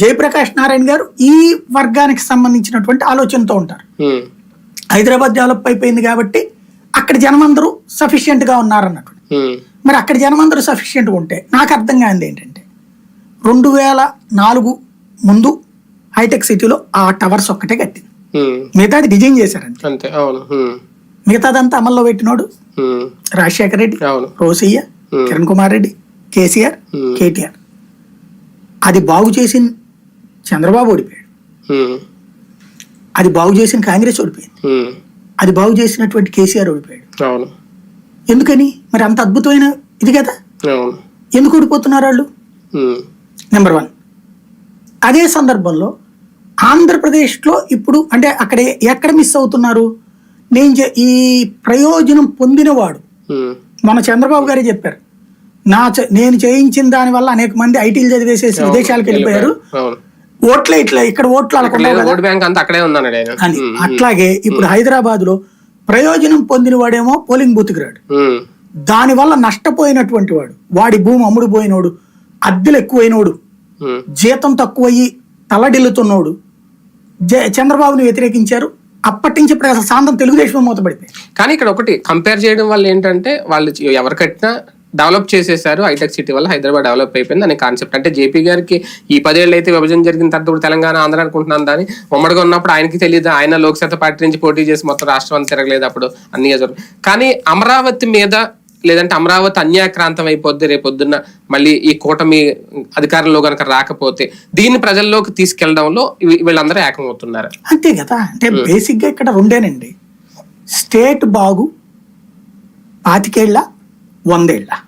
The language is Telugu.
జయప్రకాష్ నారాయణ గారు ఈ వర్గానికి సంబంధించినటువంటి ఆలోచనతో ఉంటారు. హైదరాబాద్ డెవలప్ అయిపోయింది కాబట్టి అక్కడ జనమందరూ సఫిషియెంట్గా ఉన్నారన్నట్టు. ఉమ్, మరి అక్కడ జనమందరూ సఫిషియెంట్గా ఉంటే నాకు అర్థం కానిది ఏంటంటే రెండు వేల నాలుగు ముందు హైటెక్ సిటీలో ఆ టవర్స్ ఒక్కటే కట్టింది. మిగతాది డిజైన్ చేశారంతే. అంతే అవును. ఉమ్, మిగతాదంతా అమల్లో పెట్టినోడు రాజశేఖర రెడ్డి అవును. రోసయ్య. కిరణ్ కుమార్ రెడ్డి కేసీఆర్. కేటీఆర్. అది బాగు చేసిన చంద్రబాబు ఓడిపోయాడు. అది బాగు చేసిన కాంగ్రెస్ ఓడిపోయింది. అది బాగు చేసినటువంటి కేసీఆర్ ఓడిపోయాడు. ఎందుకని? మరి అంత అద్భుతమైన ఇది కదా? ఎందుకు ఓడిపోతున్నారు వాళ్ళు? నెంబర్ వన్ అదే సందర్భంలో ఆంధ్రప్రదేశ్లో ఇప్పుడు అంటే అక్కడ ఎక్కడ మిస్ అవుతున్నారు? నేను ఈ ప్రయోజనం పొందినవాడు. మన చంద్రబాబు గారే చెప్పారు. నా నేను చేయించిన దాని వల్ల అనేక మంది ఐటీలు చదివేసేసి విదేశాలకు వెళ్ళిపోయారు. ఓట్లే ఇట్లా ఇక్కడ ఓట్లు అని అట్లాగే ఇప్పుడు హైదరాబాద్లో ప్రయోజనం పొందిన వాడేమో పోలింగ్ బూత్కి రాడు. ఉమ్, దాని వల్ల నష్టపోయినటువంటి వాడు. వాడి భూమి అమ్ముడు పోయినోడు అద్దెలు ఎక్కువైనోడు జీతం తక్కువయ్యి తలడిల్లుతున్నోడు. జ- చంద్రబాబుని వ్యతిరేకించారు. అప్పటి నుంచి ఇప్పుడు అసలు సాంతం తెలుగుదేశం మూతపడిపోయింది. కానీ ఇక్కడ ఒకటి కంపేర్ చేయడం వల్ల ఏంటంటే వాళ్ళు ఎవరు కట్టినా డెవలప్ చేసేసారు హైటెక్ సిటీ వల్ల హైదరాబాద్ డెవలప్ అయిపోయింది. అనే కాన్సెప్ట్. అంటే జేపీ గారికి ఈ పదేళ్ళు అయితే విభజన జరిగిన తర్వాత ఇప్పుడు తెలంగాణ ఆంధ్ర అనుకుంటున్నాను దాని ఉమ్మడిగా ఉన్నప్పుడు ఆయనకి తెలియదు ఆయన లోక్సత్తా పార్టీ నుంచి పోటీ చేసి మొత్తం రాష్ట్రం అంతా తిరగలేదు అప్పుడు. అన్ని కానీ అమరావతి మీద లేదంటే అమరావతి అన్యాక్రాంతం అయిపోద్ది రేపొద్దున్న మళ్ళీ ఈ కూటమి అధికారంలో కనుక రాకపోతే దీన్ని ప్రజల్లోకి తీసుకెళ్ళడంలో వీళ్ళందరూ ఏకమవుతున్నారు. అంతే కదా? అంటే బేసిక్గా ఇక్కడ రెండేనండి. స్టేట్ బాగు పాతికేళ్ళ Wandela.